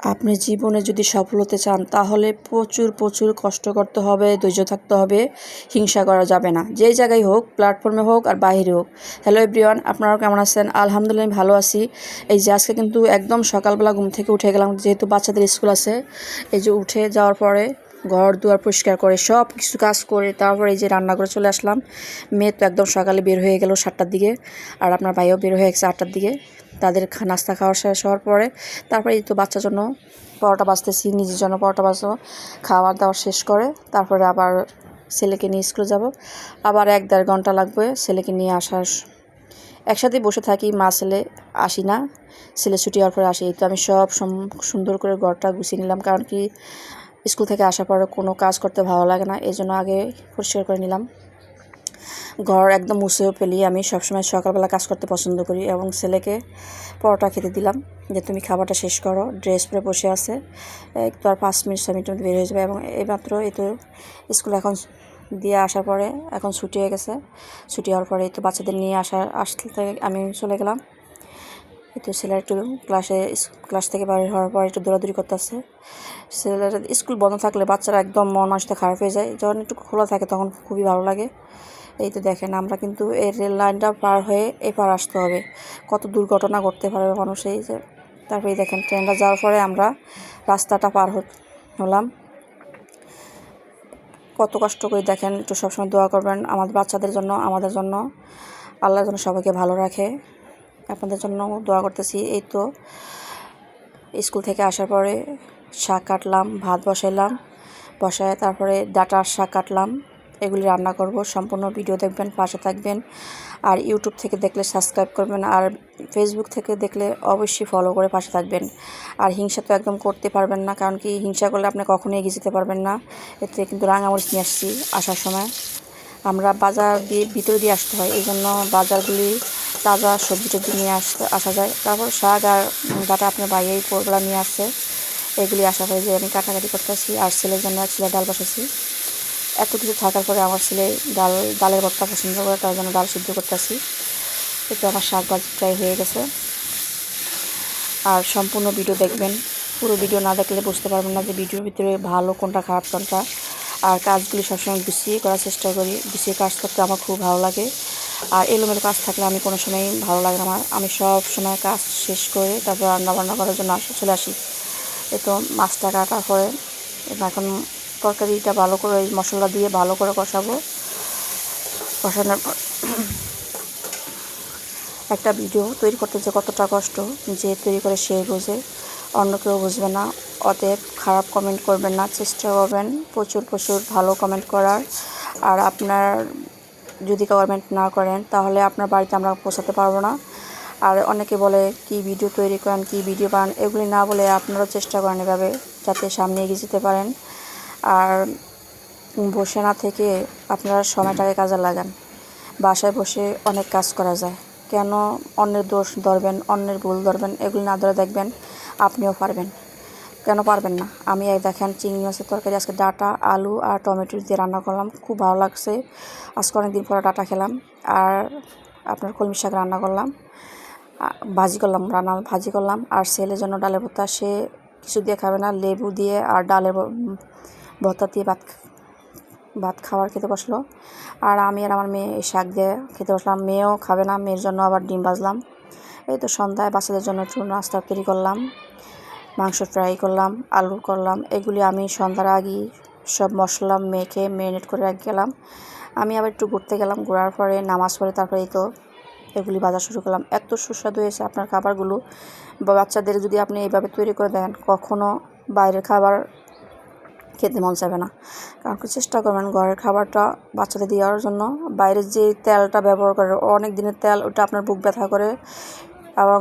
আপনি জীবনে যদি সফল হতে চান, তাহলে প্রচুর প্রচুর কষ্ট করতে হবে, ধৈর্য থাকতে হবে, হিংসা করা যাবে না। যেই জায়গায় হোক প্ল্যাটফর্মে হোক আর বাইরে হোক। হ্যালো এভরিওয়ান আপনারা কেমন আছেন? আলহামদুলিল্লাহ, আমি ভালো আছি। এই যে আজকে কিন্তু একদম সকালবেলা ঘুম থেকে উঠে গেলাম, যেহেতু বাচ্চাদের স্কুল আছে, এই যে উঠে যাওয়ার পরে ঘর দুয়ার পরিষ্কার করে সব কিছু কাজ করে, তারপরে এই যে রান্না করে চলে আসলাম। মেয়ে তো একদম সকালে বের হয়ে গেল সাতটার দিকে, আর আপনার ভাইও বের হয়ে গেছে আটটার দিকে। তাদের নাস্তা খাওয়া শেষ হওয়ার পরে তারপরে এই তো বাচ্চার জন্য পরোটা বাজতেছি নিজের জন্য পরোটা বাজবো খাওয়ার দাওয়া শেষ করে তারপরে আবার ছেলেকে নিয়ে স্কুলে যাব। আবার এক দেড় ঘণ্টা লাগবে ছেলেকে নিয়ে আসার। একসাথে বসে থাকি, মা, ছেলে আসি না। ছেলে ছুটি হওয়ার পরে আসি। এই তো আমি সব সুন্দর করে ঘরটা গুছিয়ে নিলাম। কারণ কি, স্কুল থেকে আসার পরে কোনো কাজ করতে ভালো লাগে না। এই জন্য আগে পরিষ্কার করে নিলাম। ঘর একদম মুছেও ফেলি আমি সবসময় সকালবেলা কাজ করতে পছন্দ করি এবং ছেলেকে পরোটা খেতে দিলাম যে, তুমি খাবারটা শেষ করো ড্রেস পরে বসে আছে, একটু আর পাঁচ মিনিট, ছয় মধ্যে বের হয়ে যাবে। এবং এইমাত্র এই তো স্কুল এখন দিয়ে আসার পরে এখন ছুটি হয়ে গেছে। ছুটি হওয়ার পরে তো বাচ্চাদের নিয়ে আসার, আসতে আমি চলে গেলাম। তো ছেলের একটু ক্লাসে ক্লাস থেকে বাড়ি হওয়ার পর একটু দৌড়াদৌড়ি করতেছে। ছেলের স্কুল বন্ধ থাকলে বাচ্চারা একদম মন মানসিকতা খারাপ হয়ে যায়। যখন একটু খোলা থাকে তখন খুবই ভালো লাগে। এই তো দেখেন, আমরা কিন্তু এই রেল লাইনটা পার হয়ে এপার আসতে হবে। কত দুর্ঘটনা ঘটতে পারবে মানুষ, এই যে। তারপরে দেখেন, ট্রেনটা যাওয়ার পরে আমরা রাস্তাটা পার হলাম। কত কষ্ট করে দেখেন, একটু সবসময় দোয়া করবেন আমাদের বাচ্চাদের জন্য, আমাদের জন্য। আল্লাহর জন্য সবাইকে ভালো রাখে। আপনাদের জন্য দোয়া করতেছি। এই তো স্কুল থেকে আসার পরে শাক কাটলাম, ভাত বসাইলাম, বসায় তারপরে ডাটার শাক কাটলাম। এগুলি রান্না করব। সম্পূর্ণ ভিডিও দেখবেন, পাশে থাকবেন। আর ইউটিউব থেকে দেখলে সাবস্ক্রাইব করবেন। আর ফেসবুক থেকে দেখলে অবশ্যই ফলো করে পাশে থাকবেন। আর হিংসা তো একদম করতে পারবেন না, কারণ কি হিংসা করলে আপনি কখনোই এগিয়ে যেতে পারবেন না। এতে কিন্তু রাঙামরিচ নিয়ে আসছি আসার সময়। আমরা বাজার দিয়ে ভিতরে দিয়ে আসতে হয়, এই জন্য বাজারগুলি তাজা সবজি টবজি নিয়ে আসতে, আসা যায়। তারপর শাক আর ডাটা আপনার বাইরেই পোরগুলা নিয়ে আসছে। এগুলি আশা করি যে আমি কাটাকাটি করতেছি। আর ছেলের জন্য ছেলে ডাল বসাচ্ছি এত কিছু থাকার পরে আমার ছেলে ডাল, ডালের ভর্তা পছন্দ করে, তার জন্য ডাল সিদ্ধ করতেছি। এতে আমার শাক ভাজি প্রায় হয়ে গেছে। আর সম্পূর্ণ ভিডিও দেখবেন। পুরো ভিডিও না দেখলে বুঝতে পারবেন না যে ভিডিওর ভিতরে ভালো কোনটা, খারাপ কোনটা। আর কাজগুলি সবসময় গুছিয়ে করার চেষ্টা করি। গুছিয়ে কাজ করতে আমার খুব ভালো লাগে। আর এলোমেলো কাজ থাকলে আমি কোনো সময় ভালো লাগে আমার। আমি সব সময় কাজ শেষ করে তারপর রান্না বান্না করার জন্য চলে আসি। এই তো মাছটা কাটার পরে, এখন তরকারিটা ভালো করে, এই মশলা দিয়ে ভালো করে কষাবো। কষানোর পর একটা ভিডিও তৈরি করতে যে কতটা কষ্ট যে তৈরি করে সে বোঝে। অন্য কেউ বুঝবে না। অতএব খারাপ কমেন্ট করবেন না, চেষ্টা করবেন প্রচুর প্রচুর ভালো কমেন্ট করার। আর আপনার যদি কমেন্ট না করেন, তাহলে আপনার বাড়িতে আমরা পৌঁছাতে পারব না। আর অনেকে বলে, কি ভিডিও তৈরি করেন, কি ভিডিও বানান? এগুলি না বলে আপনারাও চেষ্টা করেন এভাবে, যাতে সামনে এগিয়ে যেতে পারেন। আর বসে না থেকে আপনারা সময়টাকে কাজে লাগান। বাসায় বসে অনেক কাজ করা যায়। কেন অন্যের দোষ ধরবেন, অন্যের ভুল ধরবেন, এগুলি না ধরে দেখবেন, আপনিও পারবেন। কেন পারবেন না? আমি এক দেখেন চিংড়ি মাছের তরকারি, আজকে ডাটা, আলু আর টমেটো দিয়ে রান্না করলাম, খুব ভালো লাগছে। আজকে অনেক দিন পরে ডাটা খেলাম আর আপনার কলমি শাক রান্না করলাম ভাজি করলাম, রান্না ভাজি করলাম। আর ছেলের জন্য ডালের ভর্তা, সে কিছু দিয়ে খাবে না, লেবু দিয়ে আর ডালের ভর্তা দিয়ে ভাত ভাত খাবার খেতে বসল। আর আমি আর আমার মেয়ে এই শাক দিয়ে খেতে বসলাম। মেয়েও খাবে না, মেয়ের জন্য আবার ডিম ভাজলাম। এই তো সন্ধ্যায় বাচ্চাদের জন্য একটু নাস্তা তৈরি করলাম, মাংস ফ্রাই করলাম, আলু করলাম। এগুলি আমি সন্ধ্যার আগেই সব মশলা মেখে ম্যারিনেট করে রেখে গেলাম। আমি আবার একটু ঘুরতে গেলাম, ঘোরার পরে নামাজ পড়ে তারপরে এই তো এগুলি বাজা শুরু করলাম। এত সুস্বাদু হয়েছে আপনার খাবারগুলো। বাচ্চাদের যদি আপনি এইভাবে তৈরি করে দেন, কখনো বাইরের খাবার খেতে মন চাবে না। কারণ চেষ্টা করবেন ঘরের খাবারটা বাচ্চাদের দেওয়ার জন্য। বাইরের যে তেলটা ব্যবহার করে, অনেক দিনের তেল, ওটা আপনার বুক ব্যথা করে এবং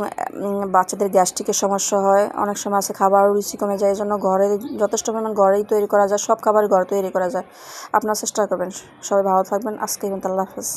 বাচ্চাদের গ্যাস্ট্রিকের সমস্যা হয়। অনেক সময় আছে খাবার রুচি কমে যায় এই জন্য ঘরে যথেষ্ট পরিমাণ ঘরেই তৈরি করা যায়, সব খাবার ঘরে তৈরি করা যায়। আপনার চেষ্টা করবেন। সবাই ভালো থাকবেন। আজকে কিন্তু আল্লাহ হাফেজ।